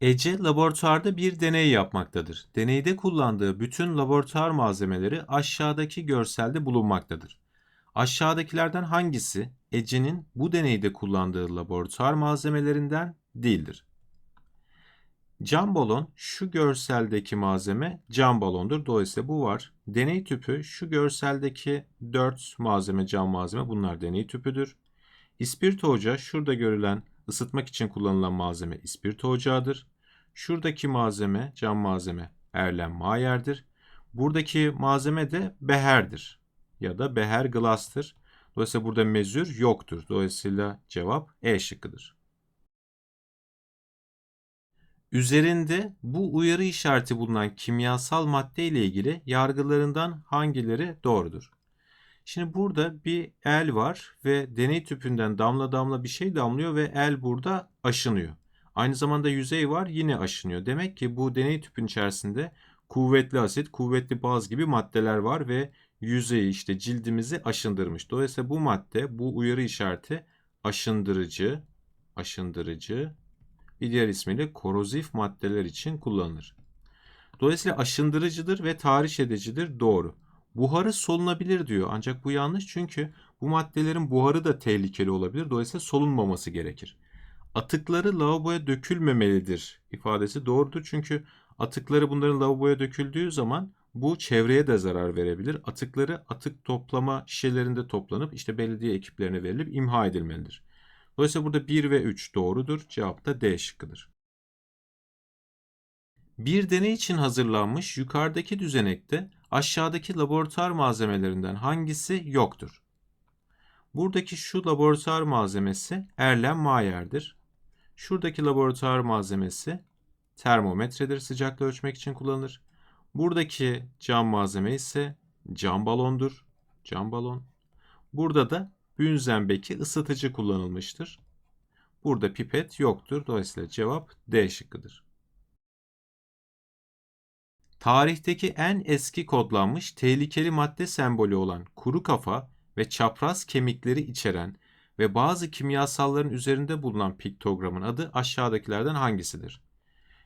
Ece laboratuvarda bir deney yapmaktadır. Deneyde kullandığı bütün laboratuvar malzemeleri aşağıdaki görselde bulunmaktadır. Aşağıdakilerden hangisi Ece'nin bu deneyde kullandığı laboratuvar malzemelerinden değildir? Cam balon şu görseldeki malzeme cam balondur. Dolayısıyla bu var. Deney tüpü şu görseldeki 4 malzeme cam malzeme bunlar deney tüpüdür. İspirto ocağı şurada görülen ısıtmak için kullanılan malzeme ispirto ocağıdır. Şuradaki malzeme cam malzeme Erlen Mayer'dir. Buradaki malzeme de beherdir ya da beher glastır. Dolayısıyla burada mezür yoktur. Dolayısıyla cevap E şıkkıdır. Üzerinde bu uyarı işareti bulunan kimyasal madde ile ilgili yargılarından hangileri doğrudur? Şimdi burada bir el var ve deney tüpünden damla damla bir şey damlıyor ve el burada aşınıyor. Aynı zamanda yüzey var yine aşınıyor. Demek ki bu deney tüpün içerisinde kuvvetli asit, kuvvetli baz gibi maddeler var ve yüzeyi işte cildimizi aşındırmış. Dolayısıyla bu madde, bu uyarı işareti aşındırıcı, aşındırıcı bir diğer ismiyle korozif maddeler için kullanılır. Dolayısıyla aşındırıcıdır ve tahriş edicidir doğru. Buharı solunabilir diyor ancak bu yanlış çünkü bu maddelerin buharı da tehlikeli olabilir. Dolayısıyla solunmaması gerekir. Atıkları lavaboya dökülmemelidir ifadesi doğrudur çünkü atıkları bunların lavaboya döküldüğü zaman bu çevreye de zarar verebilir. Atıkları atık toplama şişelerinde toplanıp işte belediye ekiplerine verilip imha edilmelidir. Dolayısıyla burada 1 ve 3 doğrudur. Cevap da D şıkkıdır. Bir deney için hazırlanmış yukarıdaki düzenekte aşağıdaki laboratuvar malzemelerinden hangisi yoktur? Buradaki şu laboratuvar malzemesi Erlen-Mayer'dir. Şuradaki laboratuvar malzemesi termometredir. Sıcaklığı ölçmek için kullanılır. Buradaki cam malzeme ise cam balondur. Cam balon. Burada da Bünzenbeki ısıtıcı kullanılmıştır. Burada pipet yoktur. Dolayısıyla cevap D şıkkıdır. Tarihteki en eski kodlanmış tehlikeli madde sembolü olan kuru kafa ve çapraz kemikleri içeren ve bazı kimyasalların üzerinde bulunan piktogramın adı aşağıdakilerden hangisidir?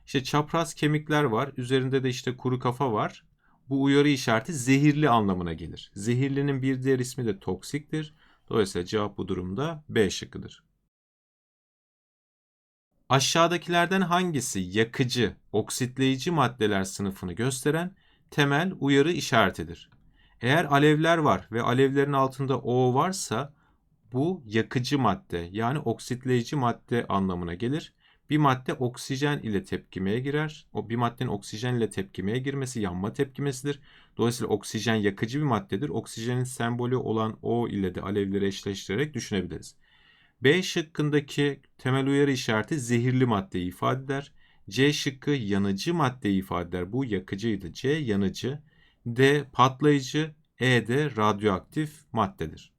İşte çapraz kemikler var, üzerinde de işte kuru kafa var. Bu uyarı işareti zehirli anlamına gelir. Zehirlinin bir diğer ismi de toksiktir. Dolayısıyla cevap bu durumda B şıkkıdır. Aşağıdakilerden hangisi yakıcı, oksitleyici maddeler sınıfını gösteren temel uyarı işaretidir? Eğer alevler var ve alevlerin altında O varsa bu yakıcı madde yani oksitleyici madde anlamına gelir. Bir madde oksijen ile tepkimeye girer. O bir maddenin oksijen ile tepkimeye girmesi yanma tepkimesidir. Dolayısıyla oksijen yakıcı bir maddedir. Oksijenin sembolü olan O ile de alevleri eşleştirerek düşünebiliriz. B şıkkındaki temel uyarı işareti zehirli maddeyi ifade eder. C şıkkı yanıcı maddeyi ifade eder. Bu yakıcıydı. C yanıcı. D patlayıcı. E de radyoaktif maddedir.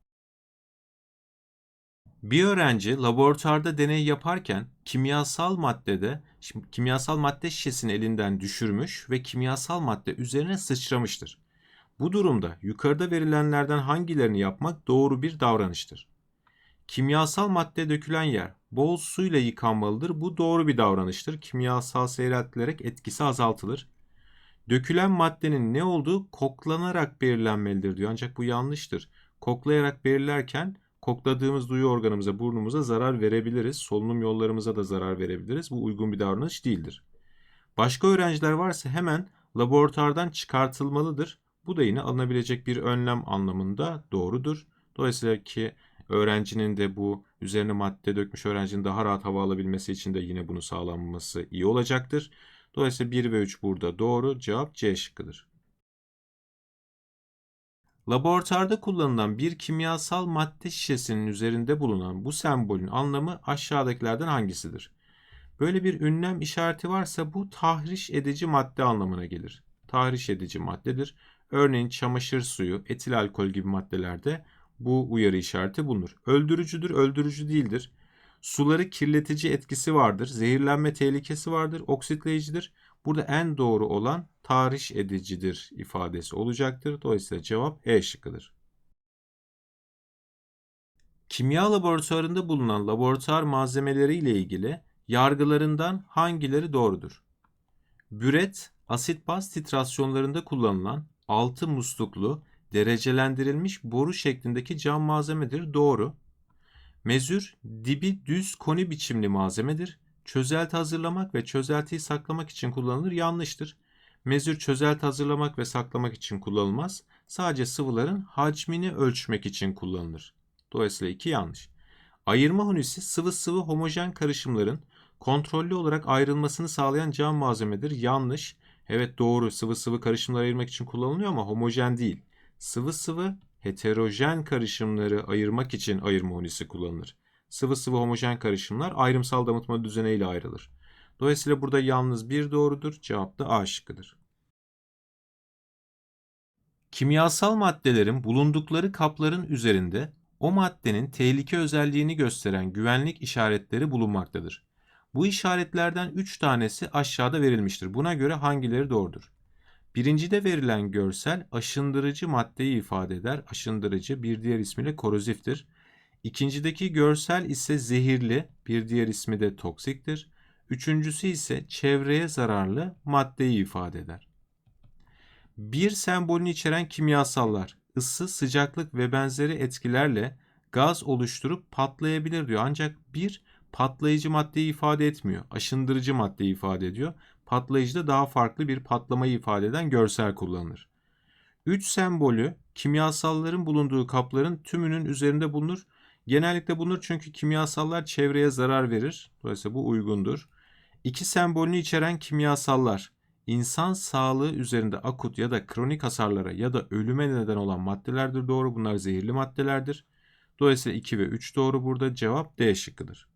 Bir öğrenci laboratuvarda deney yaparken kimyasal maddede şimdi kimyasal madde şişesini elinden düşürmüş ve kimyasal madde üzerine sıçramıştır. Bu durumda yukarıda verilenlerden hangilerini yapmak doğru bir davranıştır? Kimyasal madde dökülen yer bol suyla yıkanmalıdır. Bu doğru bir davranıştır. Kimyasal seyreltilerek etkisi azaltılır. Dökülen maddenin ne olduğu koklanarak belirlenmelidir diyor. Ancak bu yanlıştır. Koklayarak belirlerken kokladığımız duyu organımıza, burnumuza zarar verebiliriz. Solunum yollarımıza da zarar verebiliriz. Bu uygun bir davranış değildir. Başka öğrenciler varsa hemen laboratuvardan çıkartılmalıdır. Bu da yine alınabilecek bir önlem anlamında doğrudur. Dolayısıyla ki öğrencinin de bu üzerine madde dökmüş öğrencinin daha rahat hava alabilmesi için de yine bunu sağlanması iyi olacaktır. Dolayısıyla 1 ve 3 burada doğru. Cevap C şıkkıdır. Laboratuvarda kullanılan bir kimyasal madde şişesinin üzerinde bulunan bu sembolün anlamı aşağıdakilerden hangisidir? Böyle bir ünlem işareti varsa bu tahriş edici madde anlamına gelir. Tahriş edici maddedir. Örneğin çamaşır suyu, etil alkol gibi maddelerde bu uyarı işareti bulunur. Öldürücüdür, öldürücü değildir. Suları kirletici etkisi vardır. Zehirlenme tehlikesi vardır. Oksitleyicidir. Burada en doğru olan tahriş edicidir ifadesi olacaktır. Dolayısıyla cevap E şıkkıdır. Kimya laboratuvarında bulunan laboratuvar malzemeleri ile ilgili yargılarından hangileri doğrudur? Büret, asit baz titrasyonlarında kullanılan altı musluklu, derecelendirilmiş boru şeklindeki cam malzemedir. Doğru. Mezür, dibi düz koni biçimli malzemedir. Çözelti hazırlamak ve çözeltiyi saklamak için kullanılır. Yanlıştır. Mezür çözelti hazırlamak ve saklamak için kullanılmaz. Sadece sıvıların hacmini ölçmek için kullanılır. Dolayısıyla iki yanlış. Ayırma hunisi sıvı sıvı homojen karışımların kontrollü olarak ayrılmasını sağlayan cam malzemedir. Yanlış. Evet doğru sıvı sıvı karışımları ayırmak için kullanılıyor ama homojen değil. Sıvı sıvı heterojen karışımları ayırmak için ayırma hunisi kullanılır. Sıvı sıvı homojen karışımlar ayrımsal damıtma düzeneğiyle ayrılır. Dolayısıyla burada yalnız bir doğrudur. Cevap da A şıkkıdır. Kimyasal maddelerin bulundukları kapların üzerinde o maddenin tehlike özelliğini gösteren güvenlik işaretleri bulunmaktadır. Bu işaretlerden 3 tanesi aşağıda verilmiştir. Buna göre hangileri doğrudur? Birincide verilen görsel aşındırıcı maddeyi ifade eder. Aşındırıcı bir diğer ismiyle koroziftir. İkincideki görsel ise zehirli, bir diğer ismi de toksiktir. Üçüncüsü ise çevreye zararlı maddeyi ifade eder. Bir sembolünü içeren kimyasallar ısı, sıcaklık ve benzeri etkilerle gaz oluşturup patlayabilir diyor. Ancak bir patlayıcı maddeyi ifade etmiyor. Aşındırıcı maddeyi ifade ediyor. Patlayıcıda daha farklı bir patlamayı ifade eden görsel kullanılır. 3 sembolü kimyasalların bulunduğu kapların tümünün üzerinde bulunur. Genellikle bulunur çünkü kimyasallar çevreye zarar verir. Dolayısıyla bu uygundur. İki sembolünü içeren kimyasallar insan sağlığı üzerinde akut ya da kronik hasarlara ya da ölüme neden olan maddelerdir doğru. Bunlar zehirli maddelerdir. Dolayısıyla 2 ve 3 doğru burada. Cevap D şıkkıdır.